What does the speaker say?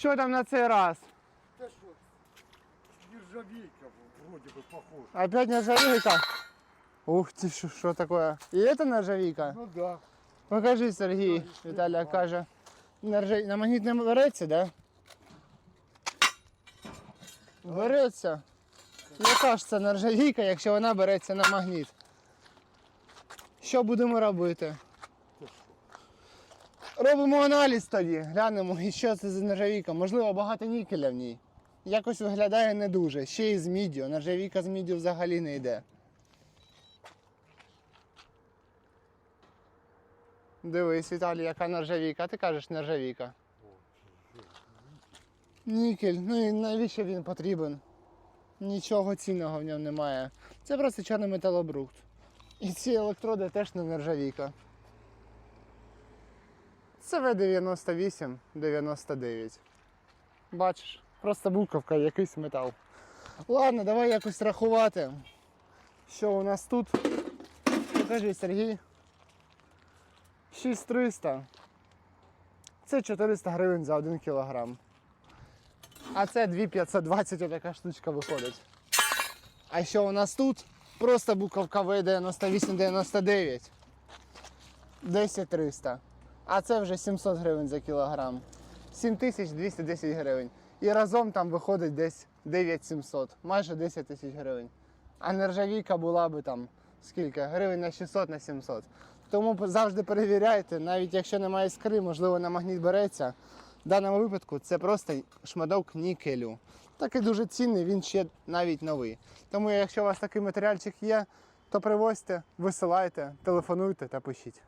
Що там на цей раз? Та що? Нержавейка вроде бы похож. Опять нержавейка? Ух ты, что, что такое? И это нержавейка? Ну да. Покажи, Сергій. Віталія каже. Нержа... На магніт не береться, да? Береться. Яка ж це нержавійка, якщо вона береться на магніт? Що будемо робити? Робимо аналіз тоді, глянемо, і що це за нержавійка. Можливо, багато нікеля в ній. Якось виглядає не дуже. Ще й з міддю. Нержавійка з міддю взагалі не йде. Дивись, Віталій, яка нержавійка. Ти кажеш нержавійка. Нікель, ну і навіщо він потрібен? Нічого цінного в ньому немає. Це просто чорний металобрухт. І ці електроди теж не нержавійка. Це В98 99. Бачиш, просто буковка, якийсь метал. Ладно, давай якось рахувати. Що у нас тут? Покажи, Сергій. 6300. Це 400 гривень за 1 кілограм. А це 2520 така штучка виходить. А що у нас тут? Просто буковка В9899. 10300. А це вже 700 гривень за кілограм. 7210 гривень. І разом там виходить десь 9700, майже 10 тисяч гривень. А нержавійка була би там скільки? Гривень на 600 на 700. Тому завжди перевіряйте, навіть якщо немає іскри, можливо, на магніт береться. В даному випадку це просто шматок нікелю. Такий дуже цінний, він ще навіть новий. Тому якщо у вас такий матеріальчик є, то привозьте, висилайте, телефонуйте та пишіть.